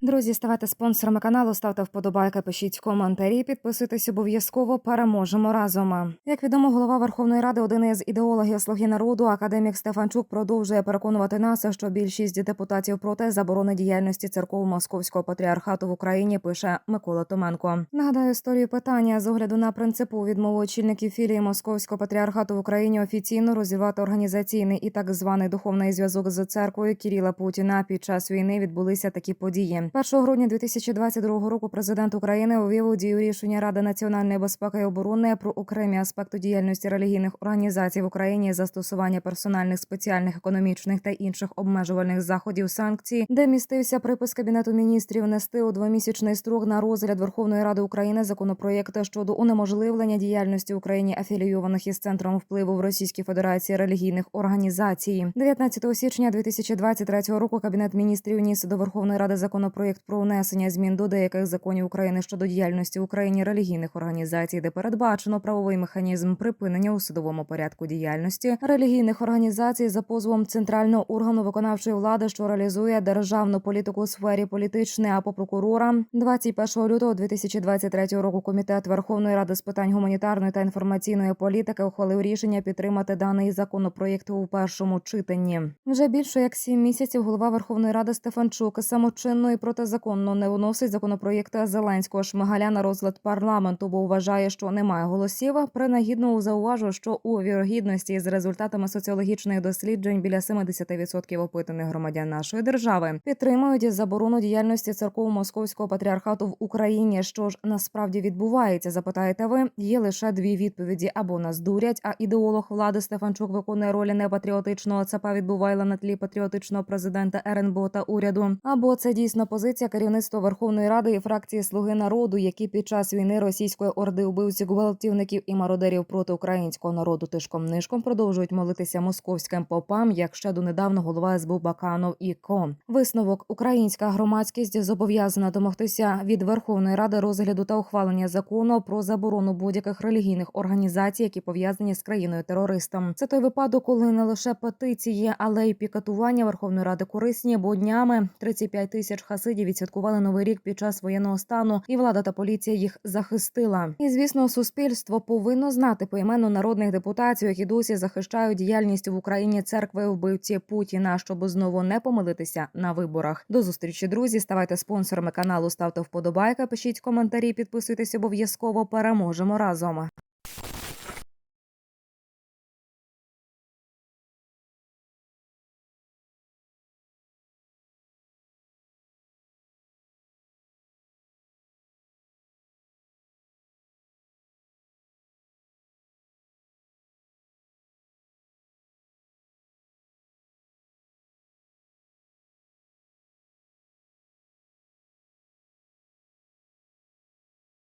Друзі, ставайте спонсорами каналу, ставте вподобайки, пишіть коментарі, підписуйтесь обов'язково. Переможемо разом. Як відомо, голова Верховної Ради, один із ідеологів Слуги народу, академік Стефанчук, продовжує переконувати нас, що більшість депутатів проти заборони діяльності церков Московського патріархату в Україні. Пише Микола Томенко. Нагадаю історію питання з огляду на принципу відмови очільників філії Московського патріархату в Україні офіційно розірвати організаційний і так званий духовний зв'язок з церквою Кіріла Путіна під час війни відбулися такі події. 1 грудня 2022 року президент України увів у дію рішення Ради національної безпеки і оборони про окремі аспекти діяльності релігійних організацій в Україні, застосування персональних спеціальних економічних та інших обмежувальних заходів санкцій, де містився припис кабінету міністрів нести у двомісячний строк на розгляд Верховної Ради України законопроєкти щодо унеможливлення діяльності Україні афілійованих із центром впливу в Російській Федерації релігійних організацій. 19 січня 2023 року Кабінет міністрів ніс до Верховної Ради законопроєкт про внесення змін до деяких законів України щодо діяльності в Україні релігійних організацій, де передбачено правовий механізм припинення у судовому порядку діяльності релігійних організацій за позовом центрального органу виконавчої влади, що реалізує державну політику у сфері політичної або прокурора. 21 лютого 2023 року комітет Верховної Ради з питань гуманітарної та інформаційної політики ухвалив рішення підтримати даний законопроєкт у першому читанні. Вже більше як сім місяців голова Верховної Ради Стефанчук самочинно і протизаконно не виносить законопроєкти Зеленського Шмигаля на розгляд парламенту, бо вважає, що немає голосів. Принагідно зауважу, що у вірогідності з результатами соціологічних досліджень біля 70% опитаних громадян нашої держави підтримують заборону діяльності церков Московського патріархату в Україні. Що ж насправді відбувається? Запитаєте ви? Є лише дві відповіді: або нас дурять, а ідеолог влади Стефанчук виконує ролі непатріотичного ЦАПа відбувайла на тлі патріотичного президента РНБО та уряду. Або це дійсно позиція керівництва Верховної Ради і фракції Слуги народу, які під час війни російської орди вбивців, гвалтівників і мародерів проти українського народу тишком нишком продовжують молитися московським попам, як ще донедавна голова СБУ Баканов і Ко. Висновок українська громадськість зобов'язана домогтися від Верховної Ради розгляду та ухвалення закону про заборону будь-яких релігійних організацій, які пов'язані з країною терористом. Це той випадок, коли не лише петиції, але й пікетування Верховної Ради корисні, бо днями 35 тисяч хасидів відсвяткували новий рік під час воєнного стану, і влада та поліція їх захистила. І звісно, суспільство повинно знати поіменно народних депутатів, які досі захищають діяльність в Україні церкви вбивці Путіна, щоб знову не помилитися на виборах. До зустрічі, друзі. Ставайте спонсорами каналу, ставте вподобайка, пишіть коментарі, підписуйтесь обов'язково. Переможемо разом.